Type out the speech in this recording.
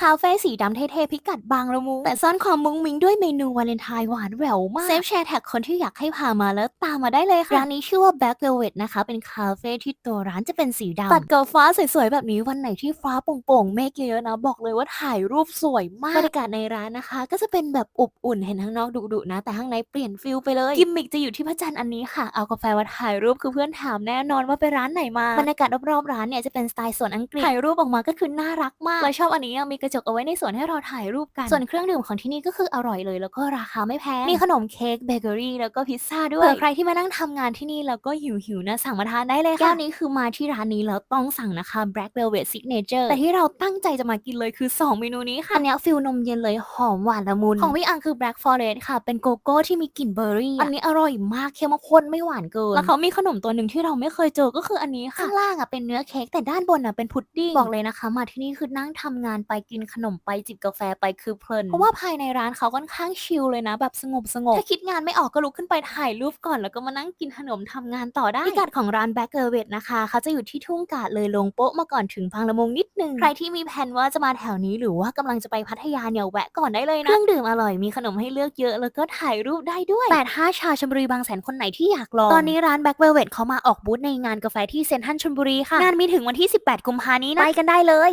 คาเฟ่สีดำเท่ๆพิกัดบางละมุงแต่ซ่อนความมุ้งมิ้งด้วยเมนูวาเลนไทน์หวานแหววมากเซฟแชร์แท็กคนที่อยากให้พามาแล้วตามมาได้เลยค่ะร้านนี้ชื่อว่า Black Velvet นะคะ เป็นคาเฟ่ที่ตัวร้านจะเป็นสีดำตัดกับฟ้าสวยๆแบบนี้วันไหนที่ฟ้าโปร่งๆเมฆเยอะๆนะ บอกเลยว่าถ่ายรูปสวยมากบรรยากาศในร้านนะคะ ก็จะเป็นแบบอบอุ่นเห็นข้างนอกดุๆนะ แต่ข้างในเปลี่ยนฟิลไปเลยกิมมิกจะอยู่ที่พระจันทร์อันนี้ค่ะเอากาแฟมาถ่ายรูปคือเพื่อนถามแน่นอนว่าไปร้านไหนมาบรรยากาศรอบๆร้านเนี่ยจะเป็นสไตล์สวนอังกฤษถ่ายรูปออกมาก็คือน่ารักมากและชอบอันนี้อะมีกระจกเอาไว้ในสวนให้เราถ่ายรูปกัน ส่วนเครื่องดื่มของที่นี่ก็คืออร่อยเลย แล้วก็ราคาไม่แพง มีขนมเค้กเบเกอรี่แล้วก็พิซซ่าด้วยเผื่อใครที่มานั่งทำงานที่นี่แล้วก็หิวหิวๆนะสั่งมาทานได้เลยค่ะแก้วนี้คือมาที่ร้านนี้แล้วต้องสั่งนะคะ Black Velvet Signature แต่ที่เราตั้งใจจะมากินเลยคือ 2 เมนูนี้ค่ะอันเนี้ยฟิลนมเย็นเลยหอมหวานละมุน ของพี่อังคือ Black Forest ค่ะ เป็นโกโก้ที่มีกลิ่นเบอร์รี่ อันนี้อร่อยมากเข้มข้นไม่หวานเกิน แล้วเขามีขนมตัวหนึ่งที่เราไม่เคยเจอก็คืออันนี้ค่ะข้างล่างอะเป็นเนื้อเค้กแต่ด้านบนอะเป็นพุดดิ้งบอกเลยนะคะ มาที่นี่คือนั่งทำงานไปกินขนมไปจิบกาแฟไปคือเพลิน เพราะว่าภายในร้านเขาค่อนข้างชิลเลยนะ แบบสงบสงบถ้าคิดงานไม่ออกก็ลุกขึ้นไปถ่ายรูปก่อน แล้วก็มานั่งกินขนมทำงานต่อได้พิกัดของร้าน Black Velvet นะคะเขาจะอยู่ที่ทุ่งกาดเลยลงโป๊ะมาก่อนถึงบางละมุงนิดนึงใครที่มีแผนว่าจะมาแถวนี้หรือว่ากำลังจะไปพัทยาเนี่ยแวะก่อนได้เลยนะเครื่องดื่มอร่อยมีขนมให้เลือกเยอะ แล้วก็ถ่ายรูปได้ด้วยแต่ถ้าชาวชลบุรีบางแสนคนไหนที่อยากลองตอนนี้ร้าน Black Velvet เขามาออกบูธในงานกาแฟที่เซ็นทรัลชลบุรีค่ะงานมีถึงวันที่ 18 กุมภานี้นะไปกันได้เลย